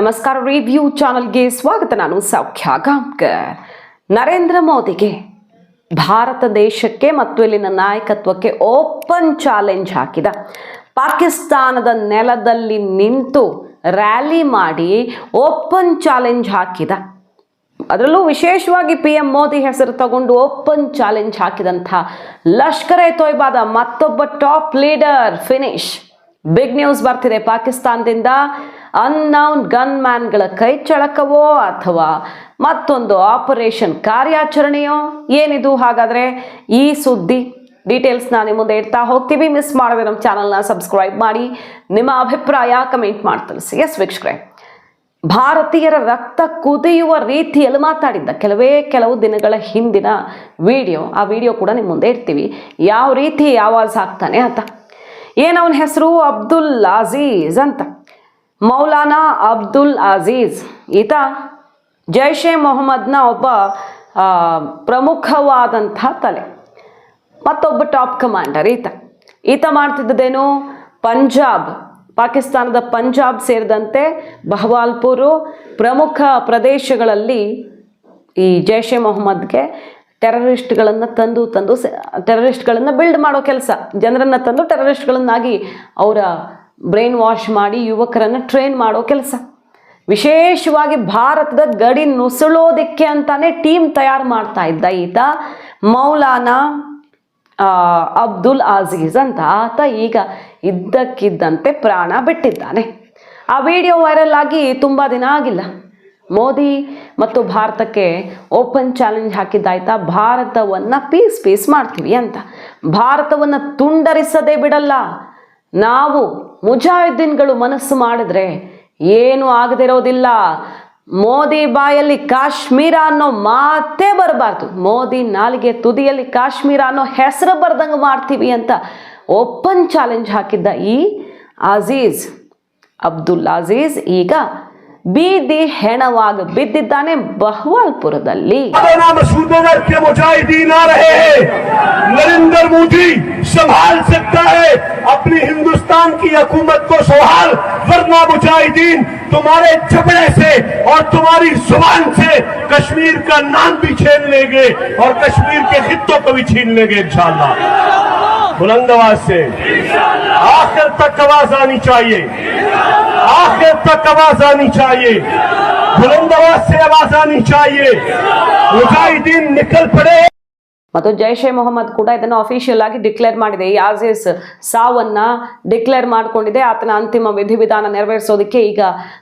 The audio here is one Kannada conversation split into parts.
ನಮಸ್ಕಾರ ರಿವ್ಯೂ ಚಾನಲ್ಗೆ ಸ್ವಾಗತ. ನಾನು ಸೌಖ್ಯ ಗಾಂವ್ಕರ್ ನರೇಂದ್ರ ಮೋದಿಗೆ ಭಾರತ ದೇಶಕ್ಕೆ ಮತ್ತು ಇಲ್ಲಿನ ನಾಯಕತ್ವಕ್ಕೆ ಓಪನ್ ಚಾಲೆಂಜ್ ಹಾಕಿದ. ಪಾಕಿಸ್ತಾನದ ನೆಲದಲ್ಲಿ ನಿಂತು ರ್ಯಾಲಿ ಮಾಡಿ ಓಪನ್ ಚಾಲೆಂಜ್ ಹಾಕಿದ. ಅದರಲ್ಲೂ ವಿಶೇಷವಾಗಿ ಪಿ ಎಂ ಮೋದಿ ಹೆಸರು ತಗೊಂಡು ಓಪನ್ ಚಾಲೆಂಜ್ ಹಾಕಿದಂಥ ಲಷ್ಕರ್ ಎ ತೊಯ್ಬಾದ ಮತ್ತೊಬ್ಬ top leader finish. Big news ಬರ್ತಿದೆ ಪಾಕಿಸ್ತಾನದಿಂದ. ಅನ್ನೌನ್ ಗನ್ಮ್ಯಾನ್ಗಳ ಕೈ ಚಳಕವೋ ಅಥವಾ ಮತ್ತೊಂದು ಆಪರೇಷನ್ ಕಾರ್ಯಾಚರಣೆಯೋ? ಏನಿದು? ಹಾಗಾದರೆ ಈ ಸುದ್ದಿ ಡೀಟೇಲ್ಸ್ನ ನಿಮ್ಮ ಮುಂದೆ ಇಡ್ತಾ ಹೋಗ್ತೀವಿ. ಮಿಸ್ ಮಾಡದೆ ನಮ್ಮ ಚಾನಲ್ನ ಸಬ್ಸ್ಕ್ರೈಬ್ ಮಾಡಿ. ನಿಮ್ಮ ಅಭಿಪ್ರಾಯ ಕಮೆಂಟ್ ಮಾಡಿ ತಿಳಿಸಿ. ಎಸ್ ವೀಕ್ಷಕರೇ, ಭಾರತೀಯರ ರಕ್ತ ಕುದಿಯುವ ರೀತಿಯಲ್ಲಿ ಮಾತಾಡಿದ್ದ ಕೆಲವೇ ಕೆಲವು ದಿನಗಳ ಹಿಂದಿನ ವಿಡಿಯೋ ಆ ವಿಡಿಯೋ ಕೂಡ ನಿಮ್ಮ ಮುಂದೆ ಇರ್ತೀವಿ ಯಾವ ರೀತಿ ಆವಾಜ್ ಹಾಕ್ತಾನೆ ಅಂತ. ಏನವನ ಹೆಸರು? ಅಬ್ದುಲ್ ಅಜೀಜ್ ಅಂತ. ಮೌಲಾನಾ ಅಬ್ದುಲ್ ಅಜೀಜ್. ಈತ ಜೈಷ್ ಎ ಮೊಹಮ್ಮದ್ನ ಒಬ್ಬ ಪ್ರಮುಖವಾದಂಥ ತಲೆ. ಮತ್ತೊಬ್ಬ ಟಾಪ್ ಕಮಾಂಡರ್ ಈತ. ಈತ ಮಾಡ್ತಿದ್ದದೇನು? ಪಂಜಾಬ್, ಪಾಕಿಸ್ತಾನದ ಪಂಜಾಬ್ ಸೇರಿದಂತೆ ಬಹವಾಲ್ಪುರು ಪ್ರಮುಖ ಪ್ರದೇಶಗಳಲ್ಲಿ ಈ ಜೈಷ್ ಎ ಮೊಹಮ್ಮದ್ಗೆ ಟೆರರಿಸ್ಟ್ಗಳನ್ನು ತಂದು ತಂದು ಟೆರರಿಸ್ಟ್ಗಳನ್ನು ಬಿಲ್ಡ್ ಮಾಡೋ ಕೆಲಸ. ಜನರನ್ನು ತಂದು ಟೆರರಿಸ್ಟ್ಗಳನ್ನಾಗಿ ಅವರ ಬ್ರೈನ್ ವಾಶ್ ಮಾಡಿ ಯುವಕರನ್ನು ಟ್ರೈನ್ ಮಾಡೋ ಕೆಲಸ. ವಿಶೇಷವಾಗಿ ಭಾರತದ ಗಡಿ ನುಸುಳೋದಕ್ಕೆ ಅಂತಾನೆ ಟೀಮ್ ತಯಾರು ಮಾಡ್ತಾ ಇದ್ದ ಈತ, ಮೌಲಾನಾ ಅಬ್ದುಲ್ ಅಜೀಜ್ ಅಂತ ಆತ ಈಗ ಇದ್ದಕ್ಕಿದ್ದಂತೆ ಪ್ರಾಣ ಬಿಟ್ಟಿದ್ದಾನೆ. ಆ ವಿಡಿಯೋ ವೈರಲ್ ಆಗಿ ತುಂಬ ದಿನ ಆಗಿಲ್ಲ. ಮೋದಿ ಮತ್ತು ಭಾರತಕ್ಕೆ ಓಪನ್ ಚಾಲೆಂಜ್ ಹಾಕಿದ್ದಾಯ್ತಾ ಭಾರತವನ್ನು ಪೀಸ್ ಪೀಸ್ ಮಾಡ್ತೀವಿ ಅಂತ. ಭಾರತವನ್ನು ತುಂಡರಿಸದೇ ಬಿಡಲ್ಲ. ನಾವು ಮುಜಾಹಿದ್ದೀನ್ಗಳು ಮನಸ್ಸು ಮಾಡಿದ್ರೆ ಏನು ಆಗದಿರೋದಿಲ್ಲ. ಮೋದಿ ಬಾಯಲ್ಲಿ ಕಾಶ್ಮೀರ ಅನ್ನೋ ಮಾತೇ ಬರಬಾರ್ದು. ಮೋದಿ ನಾಲಿಗೆ ತುದಿಯಲ್ಲಿ ಕಾಶ್ಮೀರ ಅನ್ನೋ ಹೆಸರು ಬರ್ದಂಗೆ ಮಾಡ್ತೀವಿ ಅಂತ ಓಪನ್ ಚಾಲೆಂಜ್ ಹಾಕಿದ್ದ ಈ ಅಜೀಜ್, ಅಬ್ದುಲ್ ಅಜೀಜ್ ಈಗ ಬೀದಿ ಹೆಣವಾಗ ಬಿದ್ದಿದ್ದಾನೆ ಬಹವಾಲ್ಪುರದಲ್ಲಿ ना मसूदनगर के मुजाहिदीन आ रहे हैं नरेंद्र मोदी संभाल सकता है अपनी हिंदुस्तान की हुकूमत को संभाल वरना मुजाहिदीन तुम्हारे झपड़े से और तुम्हारी जुबान से कश्मीर का नाम भी छीन लेंगे और कश्मीर के हितों को भी छीन लेंगे इंशाल्लाह बुलंद आवाज से आखिर तक आवाज आनी चाहिए आखिर तक आवाज आनी चाहिए बुलंद आवाज से आवाज आनी चाहिए मुजाहिदीन निकल पड़े ಮತ್ತು ಜೈಷ್ ಎ ಮೊಹಮ್ಮದ್ ಕೂಡ ಇದನ್ನು ಅಫಿಷಿಯಲ್ ಆಗಿ ಡಿಕ್ಲೇರ್ ಮಾಡಿದೆ ಈ ಆಜೀಸ್ ಸಾವನ್ನ ಡಿಕ್ಲೇರ್ ಮಾಡಿಕೊಂಡಿದೆ ಆತನ ಅಂತಿಮ ವಿಧಿವಿಧಾನ ನೆರವೇರಿಸೋದಕ್ಕೆ ಈಗ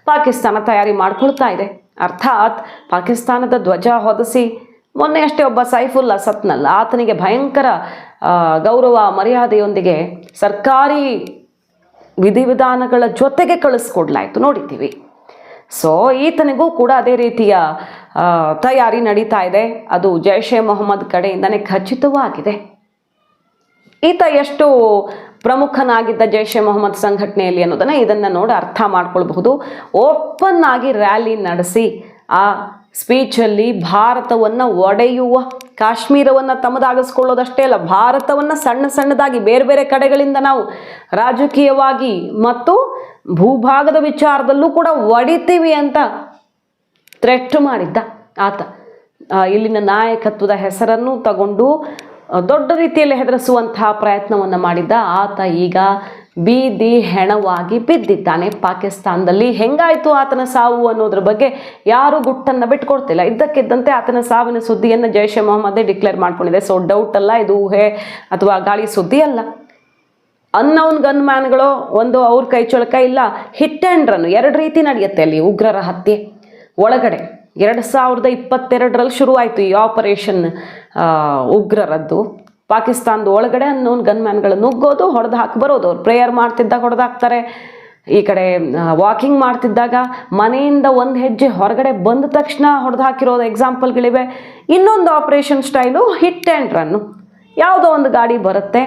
ಪಾಕಿಸ್ತಾನ ತಯಾರಿ ಮಾಡ್ಕೊಳ್ತಾ ಇದೆ ಅರ್ಥಾತ್ ಪಾಕಿಸ್ತಾನದ ಧ್ವಜ ಹೊದಿಸಿ ಮೊನ್ನೆ ಅಷ್ಟೇ ಒಬ್ಬ ಸೈಫುಲ್ಲ ಸತ್ನಲ್ಲ. ಆತನಿಗೆ ಭಯಂಕರ ಗೌರವ, ಮರ್ಯಾದೆಯೊಂದಿಗೆ ಸರ್ಕಾರಿ ವಿಧಿವಿಧಾನಗಳ ಜೊತೆಗೆ ಕಳಿಸ್ಕೊಡ್ಲಾಯ್ತು. ನೋಡಿದ್ದೀವಿ. ಸೊ ಈತನಿಗೂ ಕೂಡ ಅದೇ ರೀತಿಯ ತಯಾರಿ ನಡೀತಾ ಇದೆ. ಅದು ಜೈಷ್ ಎ ಮೊಹಮ್ಮದ್ ಕಡೆಯಿಂದನೇ ಖಚಿತವಾಗಿದೆ. ಈತ ಎಷ್ಟು ಪ್ರಮುಖನಾಗಿದ್ದ ಜೈಷ್ ಎ ಮೊಹಮ್ಮದ್ ಸಂಘಟನೆಯಲ್ಲಿ ಅನ್ನೋದನ್ನು ಇದನ್ನು ನೋಡಿ ಅರ್ಥ ಮಾಡ್ಕೊಳ್ಬಹುದು. ಓಪನ್ ಆಗಿ ರ್ಯಾಲಿ ನಡೆಸಿ ಆ ಸ್ಪೀಚಲ್ಲಿ ಭಾರತವನ್ನು ಒಡೆಯುವ, ಕಾಶ್ಮೀರವನ್ನು ತಮ್ಮದಾಗಿಸ್ಕೊಳ್ಳೋದಷ್ಟೇ ಅಲ್ಲ, ಭಾರತವನ್ನು ಸಣ್ಣ ಸಣ್ಣದಾಗಿ ಬೇರೆ ಬೇರೆ ಕಡೆಗಳಿಂದ ನಾವು ರಾಜಕೀಯವಾಗಿ ಮತ್ತು ಭೂಭಾಗದ ವಿಚಾರದಲ್ಲೂ ಕೂಡ ಒಡಿತೀವಿ ಅಂತ ಥ್ರೆಟ್ ಮಾಡಿದ್ದ ಆತ. ಇಲ್ಲಿನ ನಾಯಕತ್ವದ ಹೆಸರನ್ನು ತಗೊಂಡು ದೊಡ್ಡ ರೀತಿಯಲ್ಲಿ ಹೆದರಿಸುವಂತಹ ಪ್ರಯತ್ನವನ್ನು ಮಾಡಿದ್ದ ಆತ ಈಗ ಬೀದಿ ಹೆಣವಾಗಿ ಬಿದ್ದಿದ್ದಾನೆ. ಪಾಕಿಸ್ತಾನದಲ್ಲಿ ಹೆಂಗಾಯ್ತು ಆತನ ಸಾವು ಅನ್ನೋದ್ರ ಬಗ್ಗೆ ಯಾರೂ ಗುಟ್ಟನ್ನು ಬಿಟ್ಕೊಡ್ತಿಲ್ಲ. ಇದ್ದಕ್ಕಿದ್ದಂತೆ ಆತನ ಸಾವಿನ ಸುದ್ದಿಯನ್ನು ಜೈಷ್ ಎ ಮೊಹಮ್ಮದೇ ಡಿಕ್ಲೇರ್ ಮಾಡ್ಕೊಂಡಿದೆ. ಸೊ ಡೌಟ್ ಅಲ್ಲ, ಇದು ಊಹೆ ಅಥವಾ ಗಾಳಿ ಸುದ್ದಿ ಅಲ್ಲ. ಅನ್ನೌನ್ ಗನ್ ಮ್ಯಾನ್ಗಳು ಒಂದು ಅವ್ರ ಕೈ ಚೊಳಕ ಇಲ್ಲ. ಹಿಟ್ ಅಂಡ್ ರನ್ ಎರಡು ರೀತಿ ನಡೆಯುತ್ತೆ ಅಲ್ಲಿ ಉಗ್ರರ ಹತ್ಯೆ. ಒಳಗಡೆ ಎರಡು ಸಾವಿರದ ಇಪ್ಪತ್ತೆರಡರಲ್ಲಿ ಶುರುವಾಯಿತು ಈ ಆಪರೇಷನ್ ಉಗ್ರರದ್ದು. ಪಾಕಿಸ್ತಾನದ ಒಳಗಡೆ ಅನ್ನೋನ್ ಗನ್ ಮ್ಯಾನ್ಗಳು ನುಗ್ಗೋದು, ಹೊಡೆದು ಹಾಕಿ ಬರೋದು. ಅವ್ರು ಪ್ರೇಯರ್ ಮಾಡ್ತಿದ್ದಾಗ ಹೊಡೆದು ಹಾಕ್ತಾರೆ ಈ ಕಡೆ ವಾಕಿಂಗ್ ಮಾಡ್ತಿದ್ದಾಗ ಮನೆಯಿಂದ ಒಂದು ಹೆಜ್ಜೆ ಹೊರಗಡೆ ಬಂದ ತಕ್ಷಣ ಹೊಡೆದು ಹಾಕಿರೋದು ಎಕ್ಸಾಂಪಲ್ಗಳಿವೆ ಇನ್ನೊಂದು operation style hit and run ಯಾವುದೋ ಒಂದು ಗಾಡಿ ಬರುತ್ತೆ,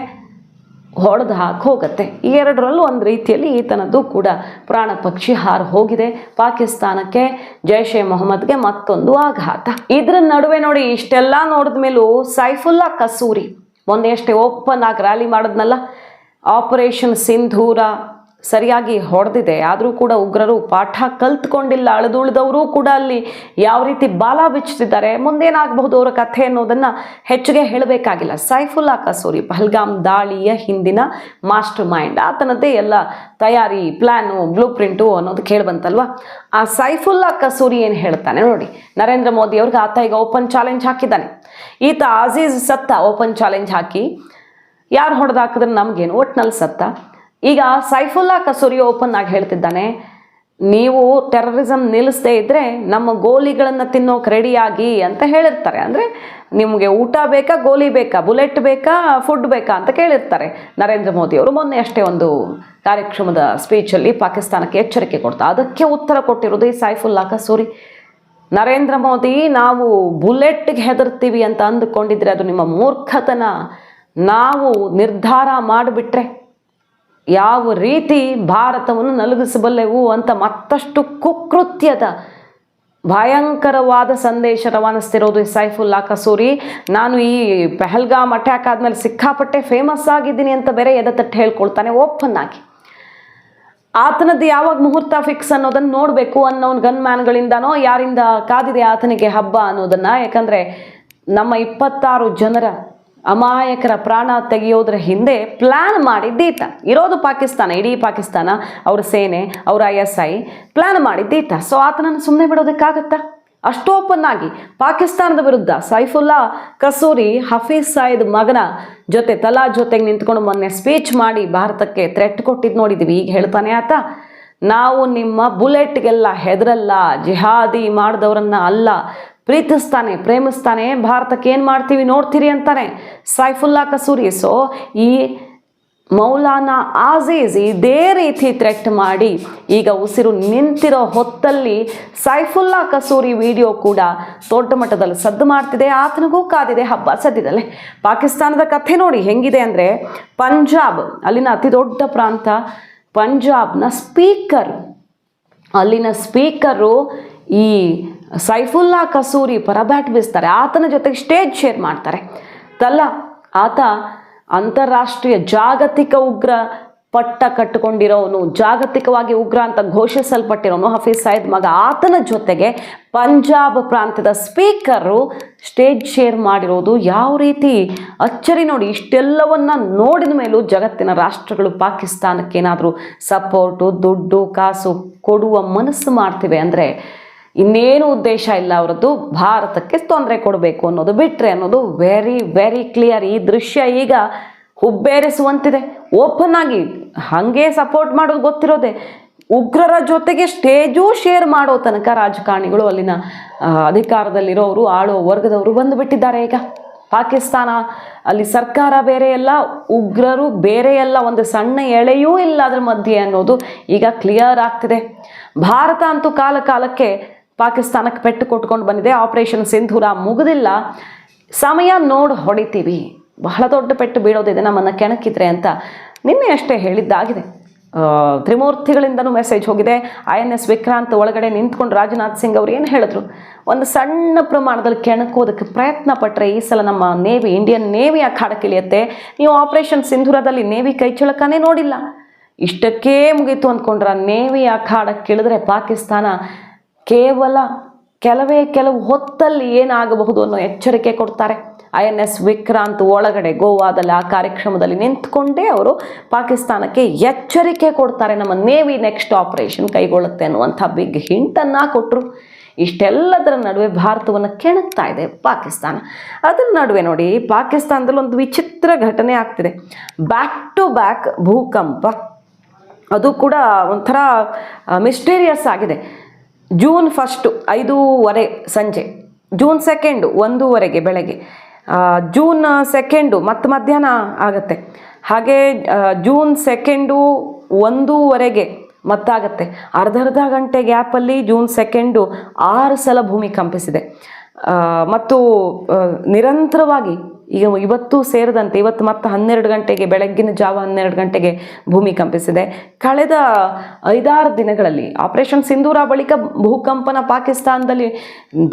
ಹೊಡೆದು ಹಾಕಿ ಹೋಗುತ್ತೆ. ಈ ಎರಡರಲ್ಲೂ ಒಂದು ರೀತಿಯಲ್ಲಿ ಈತನದ್ದು ಕೂಡ ಪ್ರಾಣ ಪಕ್ಷಿ ಹಾರು ಹೋಗಿದೆ. ಪಾಕಿಸ್ತಾನಕ್ಕೆ ಜೈಷ್ ಎ ಮೊಹಮ್ಮದ್ಗೆ ಮತ್ತೊಂದು ಆಘಾತ. ಇದ್ರ ನಡುವೆ ನೋಡಿ, ಇಷ್ಟೆಲ್ಲ ನೋಡಿದ ಮೇಲೂ ಸೈಫುಲ್ಲಾ ಕಸೂರಿ. ಮೊನ್ನೆ ಅಷ್ಟೇ ಓಪನ್ ಆಗಿ ರ್ಯಾಲಿ ಮಾಡಿದ್ನಲ್ಲ ಆಪರೇಷನ್ ಸಿಂಧೂರ ಸರಿಯಾಗಿ ಹೊಡೆದಿದೆ. ಆದರೂ ಕೂಡ ಉಗ್ರರು ಪಾಠ ಕಲ್ತ್ಕೊಂಡಿಲ್ಲ. ಅಳದುಳಿದವರು ಕೂಡ ಅಲ್ಲಿ ಯಾವ ರೀತಿ ಬಾಲ ಬಿಚ್ಚುತ್ತಿದ್ದಾರೆ ಮುಂದೇನಾಗಬಹುದು ಅವರ ಕಥೆ ಅನ್ನೋದನ್ನು ಹೆಚ್ಚಿಗೆ ಹೇಳಬೇಕಾಗಿಲ್ಲ. ಸೈಫುಲ್ಲಾ ಕಸೂರಿ ಪಹಲ್ಗಾಮ್ ದಾಳಿಯ ಹಿಂದಿನ ಮಾಸ್ಟರ್ ಮೈಂಡ್. ಆತನದ್ದೇ ಎಲ್ಲ ತಯಾರಿ ಪ್ಲ್ಯಾನು ಬ್ಲೂ ಪ್ರಿಂಟು ಅನ್ನೋದು ಕೇಳಬಂತಲ್ವ? ಆ ಸೈಫುಲ್ಲಾ ಕಸೂರಿ ಏನು ಹೇಳ್ತಾನೆ ನೋಡಿ. ನರೇಂದ್ರ ಮೋದಿ ಅವ್ರಿಗೆ ಆತ ಈಗ ಓಪನ್ ಚಾಲೆಂಜ್ ಹಾಕಿದ್ದಾನೆ. ಈತ ಅಜೀಜ್ ಸತ್ತ ಓಪನ್ ಚಾಲೆಂಜ್ ಹಾಕಿ. ಯಾರು ಹೊಡೆದಾಕಿದ್ರೆ ನಮಗೇನು? ಒಟ್ಟಿನಲ್ಲಿ ಸತ್ತ. ಈಗ ಸೈಫುಲ್ಲಾ ಕಸೂರಿ ಓಪನ್ ಆಗಿ ಹೇಳ್ತಿದ್ದಾನೆ, ನೀವು ಟೆರರಿಸಮ್ ನಿಲ್ಲಿಸದೇ ಇದ್ದರೆ ನಮ್ಮ ಗೋಲಿಗಳನ್ನು ತಿನ್ನೋಕೆ ರೆಡಿಯಾಗಿ ಅಂತ ಹೇಳಿರ್ತಾರೆ. ಅಂದರೆ ನಿಮಗೆ ಊಟ ಬೇಕಾ, ಗೋಲಿ ಬೇಕಾ, ಬುಲೆಟ್ ಬೇಕಾ ಫುಡ್ ಬೇಕಾ ಅಂತ ಕೇಳಿರ್ತಾರೆ. ನರೇಂದ್ರ ಮೋದಿ ಅವರು ಮೊನ್ನೆ ಅಷ್ಟೇ ಒಂದು ಕಾರ್ಯಕ್ರಮದ ಸ್ಪೀಚಲ್ಲಿ ಪಾಕಿಸ್ತಾನಕ್ಕೆ ಎಚ್ಚರಿಕೆ ಕೊಡ್ತಾ, ಅದಕ್ಕೆ ಉತ್ತರ ಕೊಟ್ಟಿರೋದು ಈ ಸೈಫುಲ್ಲಾ ಕಸೂರಿ. ನರೇಂದ್ರ ಮೋದಿ, ನಾವು ಬುಲೆಟ್ಗೆ ಹೆದರ್ತೀವಿ ಅಂತ ಅಂದುಕೊಂಡಿದ್ರೆ ಅದು ನಿಮ್ಮ ಮೂರ್ಖತನ. ನಾವು ನಿರ್ಧಾರ ಮಾಡಿಬಿಟ್ರೆ ಯಾವ ರೀತಿ ಭಾರತವನ್ನು ನಲುಗಿಸಬಲ್ಲೆವು ಅಂತ ಮತ್ತಷ್ಟು ಕುಕೃತ್ಯದ, ಭಯಂಕರವಾದ ಸಂದೇಶ ರವಾನಿಸ್ತಿರೋದು ಸೈಫುಲ್ಲಾ ಕಸೂರಿ. ನಾನು ಈ ಪೆಹಲ್ಗಾಮ್ ಅಟ್ಯಾಕ್ ಆದಮೇಲೆ ಸಿಕ್ಕಾಪಟ್ಟೆ ಫೇಮಸ್ ಆಗಿದ್ದೀನಿ ಅಂತ ಬೇರೆ ಎದೆತಟ್ಟು ಹೇಳ್ಕೊಳ್ತಾನೆ ಓಪನ್ ಆಗಿ. ಆತನದ್ದು ಯಾವಾಗ ಮುಹೂರ್ತ ಫಿಕ್ಸ್ ಅನ್ನೋದನ್ನು ನೋಡಬೇಕು ಅನ್ನೋನ್ ಗನ್ ಮ್ಯಾನ್ಗಳಿಂದನೋ ಯಾರಿಂದ ಕಾದಿದೆ ಆತನಿಗೆ ಹಬ್ಬ ಅನ್ನೋದನ್ನು. ಯಾಕಂದರೆ ನಮ್ಮ ಇಪ್ಪತ್ತಾರು ಜನರ ಅಮಾಯಕರ ಪ್ರಾಣ ತೆಗೆಯೋದ್ರ ಹಿಂದೆ ಪ್ಲ್ಯಾನ್ ಮಾಡಿದ್ದೀತ. ಇರೋದು ಪಾಕಿಸ್ತಾನ, ಇಡೀ ಪಾಕಿಸ್ತಾನ, ಅವ್ರ ಸೇನೆ, ಅವ್ರ ಐ ಎಸ್ ಐ ಪ್ಲ್ಯಾನ್ ಮಾಡಿದ್ದೀತ. ಸೊ ಆತನನ್ನು ಸುಮ್ಮನೆ ಬಿಡೋದಕ್ಕಾಗತ್ತಾ? ಅಷ್ಟು ಓಪನ್ ಆಗಿ ಪಾಕಿಸ್ತಾನದ ವಿರುದ್ಧ ಸೈಫುಲ್ಲಾ ಕಸೂರಿ ಹಫೀಜ್ ಸಾಯಿದ್ ಮಗನ ಜೊತೆ ತಲಾ ಜೊತೆಗೆ ನಿಂತ್ಕೊಂಡು ಮೊನ್ನೆ ಸ್ಪೀಚ್ ಮಾಡಿ ಭಾರತಕ್ಕೆ ಥ್ರೆಟ್ ಕೊಟ್ಟಿದ್ದು ನೋಡಿದ್ದೀವಿ ಈಗ ಹೇಳ್ತಾನೆ ಆತ, ನಾವು ನಿಮ್ಮ ಬುಲೆಟ್ಗೆಲ್ಲ ಹೆದರಲ್ಲ, ಜಿಹಾದಿ ಮಾಡಿದವರನ್ನ ಅಲ್ಲ ಪ್ರೀತಿಸ್ತಾನೆ, ಪ್ರೇಮಿಸ್ತಾನೆ, ಭಾರತಕ್ಕೆ ಏನು ಮಾಡ್ತೀವಿ ನೋಡ್ತೀರಿ ಅಂತಾನೆ ಸೈಫುಲ್ಲಾ ಕಸೂರಿ. ಸೊ ಈ ಮೌಲಾನಾ ಆಜೀಜ್ ಇದೇ ರೀತಿ ಥ್ರೆಟ್ ಮಾಡಿ ಈಗ ಉಸಿರು ನಿಂತಿರೋ ಹೊತ್ತಲ್ಲಿ ಸೈಫುಲ್ಲಾ ಕಸೂರಿ ವಿಡಿಯೋ ಕೂಡ ದೊಡ್ಡ ಮಟ್ಟದಲ್ಲಿ ಸದ್ದು ಮಾಡ್ತಿದೆ, ಆತನಿಗೂ ಕಾದಿದೆ ಹಬ್ಬ ಸದ್ದಿದಲ್ಲೇ ಪಾಕಿಸ್ತಾನದ ಕಥೆ ನೋಡಿ ಹೆಂಗಿದೆ ಅಂದರೆ ಪಂಜಾಬ್, ಅಲ್ಲಿನ ಅತಿ ದೊಡ್ಡ ಪ್ರಾಂತ ಪಂಜಾಬ್ನ ಸ್ಪೀಕರ್ ಅಲ್ಲಿನ ಸ್ಪೀಕರು ಈ ಸೈಫುಲ್ಲಾ ಕಸೂರಿ ಪರಬ್ಯಾಟ್ ಬೀಸ್ತಾರೆ. ಆತನ ಜೊತೆಗೆ ಸ್ಟೇಜ್ ಶೇರ್ ಮಾಡ್ತಾರೆ. ತಲ್ಲ, ಆತ ಅಂತಾರಾಷ್ಟ್ರೀಯ ಜಾಗತಿಕ ಉಗ್ರ ಪಟ್ಟ ಕಟ್ಟಿಕೊಂಡಿರೋನು ಜಾಗತಿಕವಾಗಿ ಉಗ್ರ ಅಂತ ಘೋಷಿಸಲ್ಪಟ್ಟಿರೋನು ಹಫೀಸ್ ಸೈದ್ ಮಗ. ಆತನ ಜೊತೆಗೆ ಪಂಜಾಬ್ ಪ್ರಾಂತ್ಯದ ಸ್ಪೀಕರು ಸ್ಟೇಜ್ ಶೇರ್ ಮಾಡಿರೋದು ಯಾವ ರೀತಿ ಅಚ್ಚರಿ ನೋಡಿ, ಇಷ್ಟೆಲ್ಲವನ್ನ ನೋಡಿದ ಮೇಲೂ ಜಗತ್ತಿನ ರಾಷ್ಟ್ರಗಳು ಪಾಕಿಸ್ತಾನಕ್ಕೆ ಏನಾದರೂ ಸಪೋರ್ಟು ದುಡ್ಡು, ಕಾಸು ಕೊಡುವ ಮನಸ್ಸು ಮಾಡ್ತಿವೆ ಅಂದರೆ ಇನ್ನೇನು ಉದ್ದೇಶ ಇಲ್ಲ ಅವರದ್ದು. ಭಾರತಕ್ಕೆ ತೊಂದರೆ ಕೊಡಬೇಕು ಅನ್ನೋದು ಬಿಟ್ಟರೆ ಅನ್ನೋದು ವೆರಿ ವೆರಿ ಕ್ಲಿಯರ್ ಈ ದೃಶ್ಯ ಈಗ ಹುಬ್ಬೇರಿಸುವಂತಿದೆ. ಓಪನ್ ಆಗಿ ಹಾಗೆ ಸಪೋರ್ಟ್ ಮಾಡೋದು ಗೊತ್ತಿರೋದೆ. ಉಗ್ರರ ಜೊತೆಗೆ ಸ್ಟೇಜೂ ಶೇರ್ ಮಾಡೋ ತನಕ ರಾಜಕಾರಣಿಗಳು ಅಲ್ಲಿನ ಅಧಿಕಾರದಲ್ಲಿರೋರು ಆಳೋ ವರ್ಗದವರು ಬಂದುಬಿಟ್ಟಿದ್ದಾರೆ ಈಗ. ಪಾಕಿಸ್ತಾನ, ಅಲ್ಲಿ ಸರ್ಕಾರ ಬೇರೆ ಎಲ್ಲ, ಉಗ್ರರು ಬೇರೆ ಎಲ್ಲ, ಒಂದು ಸಣ್ಣ ಎಳೆಯೂ ಇಲ್ಲ ಅದ್ರ ಮಧ್ಯೆ ಅನ್ನೋದು ಈಗ ಕ್ಲಿಯರ್ ಆಗ್ತಿದೆ. ಭಾರತ ಅಂತೂ ಕಾಲ ಕಾಲಕ್ಕೆ ಪಾಕಿಸ್ತಾನಕ್ಕೆ ಪೆಟ್ಟು ಕೊಟ್ಕೊಂಡು ಬಂದಿದೆ. ಆಪರೇಷನ್ ಸಿಂಧೂರ ಮುಗಿದಿಲ್ಲ. ಸಮಯ ನೋಡಿ ಹೊಡಿತೀವಿ. ಬಹಳ ದೊಡ್ಡ ಪೆಟ್ಟು ಬೀಳೋದಿದೆ ನಮ್ಮನ್ನು ಕೆಣಕಿದ್ರೆ ಅಂತ ನಿನ್ನೆ ಅಷ್ಟೇ ಹೇಳಿದ್ದಾಗಿದೆ. ತ್ರಿಮೂರ್ತಿಗಳಿಂದನೂ ಮೆಸೇಜ್ ಹೋಗಿದೆ. ಐ ಎನ್ ಎಸ್ ವಿಕ್ರಾಂತ್ ಒಳಗಡೆ ನಿಂತ್ಕೊಂಡು ರಾಜನಾಥ್ ಸಿಂಗ್ ಅವರು ಏನು ಹೇಳಿದ್ರು? ಒಂದು ಸಣ್ಣ ಪ್ರಮಾಣದಲ್ಲಿ ಕೆಣಕೋದಕ್ಕೆ ಪ್ರಯತ್ನ ಪಟ್ಟರೆ ಈ ಸಲ ನಮ್ಮ ನೇವಿ, ಇಂಡಿಯನ್ ನೇವಿ ಅಖಾಡಕ್ಕಿಳಿಯುತ್ತೆ ನೀವು ಆಪರೇಷನ್ ಸಿಂಧೂರದಲ್ಲಿ ನೇವಿ ಕೈಚಳಕನೇ ನೋಡಿಲ್ಲ. ಇಷ್ಟಕ್ಕೇ ಮುಗೀತು ಅಂದ್ಕೊಂಡ್ರ ನೇವಿ ಅಖಾಡಕ್ಕಿಳಿದ್ರೆ ಪಾಕಿಸ್ತಾನ ಕೇವಲ ಕೆಲವೇ ಕೆಲವು ಹೊತ್ತಲ್ಲಿ ಏನಾಗಬಹುದು ಅನ್ನೋ ಎಚ್ಚರಿಕೆ ಕೊಡ್ತಾರೆ. ಐ ಎನ್ ಎಸ್ ವಿಕ್ರಾಂತ್ ಒಳಗಡೆ ಗೋವಾದಲ್ಲಿ ಆ ಕಾರ್ಯಕ್ರಮದಲ್ಲಿ ನಿಂತ್ಕೊಂಡೇ ಅವರು ಪಾಕಿಸ್ತಾನಕ್ಕೆ ಎಚ್ಚರಿಕೆ ಕೊಡ್ತಾರೆ. ನಮ್ಮ ನೇವಿ ನೆಕ್ಸ್ಟ್ ಆಪರೇಷನ್ ಕೈಗೊಳ್ಳುತ್ತೆ ಅನ್ನುವಂಥ ಬಿಗ್ ಹಿಂಟನ್ನು ಕೊಟ್ಟರು ಇಷ್ಟೆಲ್ಲದರ ನಡುವೆ ಭಾರತವನ್ನು ಕೆಣಕ್ತಾ ಇದೆ ಪಾಕಿಸ್ತಾನ. ಅದರ ನಡುವೆ ನೋಡಿ, ಪಾಕಿಸ್ತಾನದಲ್ಲಿ ಒಂದು ವಿಚಿತ್ರ ಘಟನೆ ಆಗ್ತಿದೆ. ಬ್ಯಾಕ್ ಟು ಬ್ಯಾಕ್ ಭೂಕಂಪ. ಅದು ಕೂಡ ಒಂಥರ ಮಿಸ್ಟೀರಿಯಸ್ ಆಗಿದೆ. ಜೂನ್ ಫಸ್ಟು ಐದೂವರೆ ಸಂಜೆ, ಜೂನ್ ಸೆಕೆಂಡು ಒಂದೂವರೆಗೆ ಬೆಳಗ್ಗೆ. ಜೂನ್ ಸೆಕೆಂಡು ಮತ್ತು ಮಧ್ಯಾಹ್ನ ಆಗುತ್ತೆ. ಹಾಗೆ ಜೂನ್ ಸೆಕೆಂಡು ಒಂದೂವರೆಗೆ ಮತ್ತಾಗತ್ತೆ ಅರ್ಧ ಅರ್ಧ ಗಂಟೆ ಗ್ಯಾಪಲ್ಲಿ ಜೂನ್ ಸೆಕೆಂಡು ಆರು ಸಲ ಭೂಮಿ ಕಂಪಿಸಿದೆ. ಮತ್ತು ನಿರಂತರವಾಗಿ ಈಗ ಇವತ್ತು ಸೇರಿದಂತೆ ಇವತ್ತು ಮತ್ತೆ ಹನ್ನೆರಡು ಗಂಟೆಗೆ, ಬೆಳಗ್ಗಿನ ಜಾವ ಹನ್ನೆರಡು ಗಂಟೆಗೆ ಭೂಮಿ ಕಂಪಿಸಿದೆ. ಕಳೆದ ಐದಾರು ದಿನಗಳಲ್ಲಿ ಆಪರೇಷನ್ ಸಿಂಧೂರ ಬಳಿಕ ಭೂಕಂಪನ ಪಾಕಿಸ್ತಾನದಲ್ಲಿ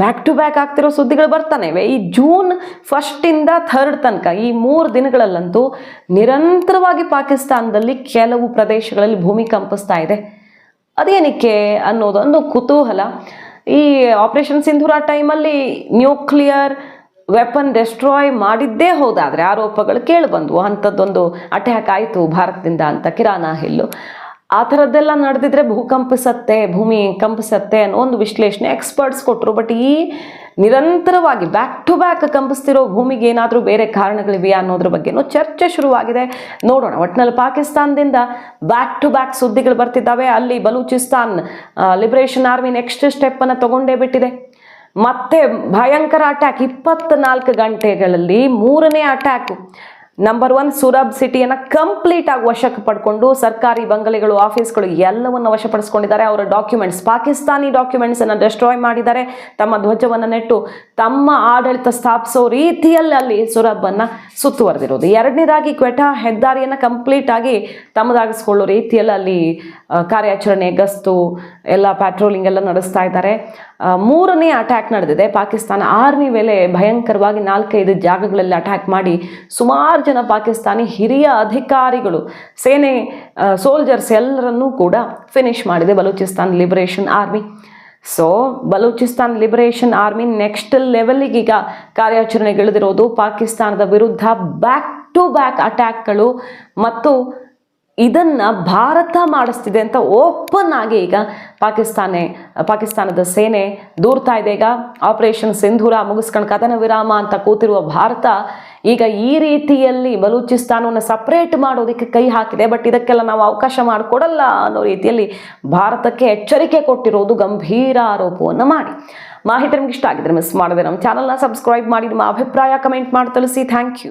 ಬ್ಯಾಕ್ ಟು ಬ್ಯಾಕ್ ಆಗ್ತಿರೋ ಸುದ್ದಿಗಳು ಬರ್ತಾನೆ. ಈ ಜೂನ್ ಫಸ್ಟಿಂದ ಥರ್ಡ್ ತನಕ ಈ ಮೂರು ದಿನಗಳಲ್ಲಂತೂ ನಿರಂತರವಾಗಿ ಪಾಕಿಸ್ತಾನದಲ್ಲಿ ಕೆಲವು ಪ್ರದೇಶಗಳಲ್ಲಿ ಭೂಮಿ ಕಂಪಿಸ್ತಾ ಇದೆ. ಅದೇನಕ್ಕೆ ಅನ್ನೋದೊಂದು ಕುತೂಹಲ. ಈ ಆಪರೇಷನ್ ಸಿಂಧೂರ ಟೈಮಲ್ಲಿ ನ್ಯೂಕ್ಲಿಯರ್ ವೆಪನ್ ಡೆಸ್ಟ್ರಾಯ್ ಮಾಡಿದ್ದೇ ಹೋದಾದರೆ ಆರೋಪಗಳು ಕೇಳಿಬಂದವು. ಅಂಥದ್ದೊಂದು ಅಟ್ಯಾಕ್ ಆಯಿತು ಭಾರತದಿಂದ ಅಂತ, ಕಿರಾನ ಹಿಲ್ಲು. ಆ ಥರದ್ದೆಲ್ಲ ನಡೆದಿದ್ರೆ ಭೂಕಂಪಿಸತ್ತೆ ಭೂಮಿ ಕಂಪಿಸತ್ತೆ ಅನ್ನೋ ಒಂದು ವಿಶ್ಲೇಷಣೆ ಎಕ್ಸ್ಪರ್ಟ್ಸ್ ಕೊಟ್ಟರು ಬಟ್ ಈ ನಿರಂತರವಾಗಿ ಬ್ಯಾಕ್ ಟು ಬ್ಯಾಕ್ ಕಂಪಿಸ್ತಿರೋ ಭೂಮಿಗೆ ಏನಾದರೂ ಬೇರೆ ಕಾರಣಗಳಿವೆಯಾ ಅನ್ನೋದ್ರ ಬಗ್ಗೆನೂ ಚರ್ಚೆ ಶುರುವಾಗಿದೆ. ನೋಡೋಣ. ಒಟ್ಟಿನಲ್ಲಿ ಪಾಕಿಸ್ತಾನದಿಂದ ಬ್ಯಾಕ್ ಟು ಬ್ಯಾಕ್ ಸುದ್ದಿಗಳು ಬರ್ತಿದ್ದಾವೆ. ಅಲ್ಲಿ ಬಲೂಚಿಸ್ತಾನ್ ಲಿಬರೇಷನ್ ಆರ್ಮಿ ನೆಕ್ಸ್ಟ್ ಸ್ಟೆಪ್ಪನ್ನು ತಗೊಂಡೇ ಬಿಟ್ಟಿದೆ. ಮತ್ತೆ ಭಯಂಕರ ಅಟ್ಯಾಕ್ ಇಪ್ಪತ್ನಾಲ್ಕು ಗಂಟೆಗಳಲ್ಲಿ ಮೂರನೇ ಅಟ್ಯಾಕ್ ನಂಬರ್ ಒನ್ ಸುರಬ್ ಸಿಟಿಯನ್ನು ಕಂಪ್ಲೀಟ್ ಆಗಿ ವಶಕ್ಕೆ ಪಡ್ಕೊಂಡು ಸರ್ಕಾರಿ ಬಂಗಲೆಗಳು ಆಫೀಸ್ಗಳು ಎಲ್ಲವನ್ನು ವಶಪಡಿಸ್ಕೊಂಡಿದ್ದಾರೆ. ಅವರ ಡಾಕ್ಯುಮೆಂಟ್ಸ್ ಪಾಕಿಸ್ತಾನಿ ಡಾಕ್ಯುಮೆಂಟ್ಸನ್ನು ಡೆಸ್ಟ್ರಾಯ್ ಮಾಡಿದ್ದಾರೆ. ತಮ್ಮ ಧ್ವಜವನ್ನು ನೆಟ್ಟು ತಮ್ಮ ಆಡಳಿತ ಸ್ಥಾಪಿಸೋ ರೀತಿಯಲ್ಲಿ ಅಲ್ಲಿ ಸುರಬ್ಬನ್ನು ಸುತ್ತುವರೆದಿರೋದು. ಎರಡನೇದಾಗಿ ಕ್ವೆಟಾ ಹೆದ್ದಾರಿಯನ್ನು ಕಂಪ್ಲೀಟ್ ಆಗಿ ತಮ್ಮದಾಗಿಸ್ಕೊಳ್ಳೋ ರೀತಿಯಲ್ಲಿ ಅಲ್ಲಿ ಕಾರ್ಯಾಚರಣೆ, ಗಸ್ತು, ಎಲ್ಲ ಪ್ಯಾಟ್ರೋಲಿಂಗ್ ಎಲ್ಲ ನಡೆಸ್ತಾ ಇದ್ದಾರೆ. ಮೂರನೇ ಅಟ್ಯಾಕ್ ನಡೆದಿದೆ. ಪಾಕಿಸ್ತಾನ ಆರ್ಮಿ ಮೇಲೆ ಭಯಂಕರವಾಗಿ ನಾಲ್ಕೈದು ಜಾಗಗಳಲ್ಲಿ ಅಟ್ಯಾಕ್ ಮಾಡಿ ಸುಮಾರು ಜನ ಪಾಕಿಸ್ತಾನಿ ಹಿರಿಯ ಅಧಿಕಾರಿಗಳು, ಸೇನೆ ಸೋಲ್ಜರ್ಸ್ ಎಲ್ಲರನ್ನೂ ಕೂಡ ಫಿನಿಶ್ ಮಾಡಿದೆ. Balochistan Liberation Army so Balochistan Liberation Army next ಲೆವೆಲ್ಗೆ ಈಗ ಕಾರ್ಯಾಚರಣೆಗಿಳಿದಿರೋದು ಪಾಕಿಸ್ತಾನದ ವಿರುದ್ಧ ಬ್ಯಾಕ್ ಟು ಬ್ಯಾಕ್ ಅಟ್ಯಾಕ್ಗಳು ಮತ್ತು ಇದನ್ನ ಭಾರತ ಮಾಡಿಸ್ತಿದೆ ಅಂತ ಓಪನ್ ಆಗಿ ಈಗ ಪಾಕಿಸ್ತಾನ, ಪಾಕಿಸ್ತಾನದ ಸೇನೆ ದೂರ್ತಾ ಇದೆ. ಈಗ ಆಪರೇಷನ್ ಸಿಂಧೂರ ಮುಗಿಸ್ಕೊಂಡು ಕದನ ವಿರಾಮ ಅಂತ ಕೂತಿರುವ ಭಾರತ ಈಗ ಈ ರೀತಿಯಲ್ಲಿ ಬಲೂಚಿಸ್ತಾನವನ್ನು ಸಪ್ರೇಟ್ ಮಾಡೋದಕ್ಕೆ ಕೈ ಹಾಕಿದೆ ಬಟ್ ಇದಕ್ಕೆಲ್ಲ ನಾವು ಅವಕಾಶ ಮಾಡಿಕೊಡಲ್ಲ ಅನ್ನೋ ರೀತಿಯಲ್ಲಿ ಭಾರತಕ್ಕೆ ಎಚ್ಚರಿಕೆ ಕೊಟ್ಟಿರೋದು ಗಂಭೀರ ಆರೋಪವನ್ನು ಮಾಡಿ. ಮಾಹಿತಿ ನಿಮ್ಗೆ ಇಷ್ಟ ಆಗಿದ್ರೆ ಮಿಸ್ ಮಾಡಿದ್ರೆ ನಮ್ಮ ಚಾನಲ್ನ ಸಬ್ಸ್ಕ್ರೈಬ್ ಮಾಡಿ, ನಿಮ್ಮ ಅಭಿಪ್ರಾಯ ಕಮೆಂಟ್ ಮಾಡಿ, ತಿಳಿಸಿ. Thank you